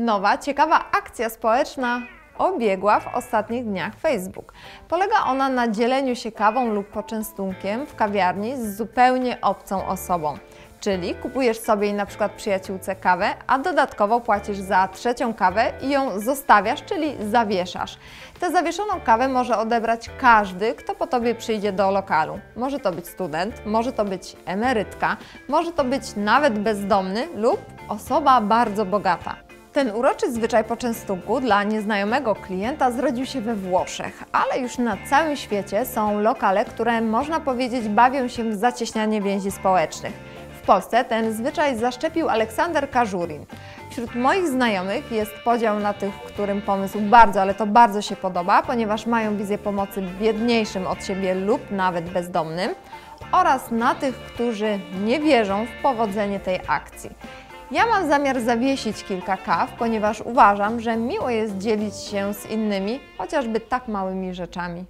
Nowa, ciekawa akcja społeczna obiegła w ostatnich dniach Facebook. Polega ona na dzieleniu się kawą lub poczęstunkiem w kawiarni z zupełnie obcą osobą. Czyli kupujesz sobie na przykład przyjaciółce kawę, a dodatkowo płacisz za trzecią kawę i ją zostawiasz, czyli zawieszasz. Tę zawieszoną kawę może odebrać każdy, kto po tobie przyjdzie do lokalu. Może to być student, może to być emerytka, może to być nawet bezdomny lub osoba bardzo bogata. Ten uroczy zwyczaj poczęstunku dla nieznajomego klienta zrodził się we Włoszech, ale już na całym świecie są lokale, które można powiedzieć bawią się w zacieśnianie więzi społecznych. W Polsce ten zwyczaj zaszczepił Aleksander Każurin. Wśród moich znajomych jest podział na tych, którym pomysł bardzo, ale to bardzo się podoba, ponieważ mają wizję pomocy biedniejszym od siebie lub nawet bezdomnym, oraz na tych, którzy nie wierzą w powodzenie tej akcji. Ja mam zamiar zawiesić kilka kaw, ponieważ uważam, że miło jest dzielić się z innymi chociażby tak małymi rzeczami.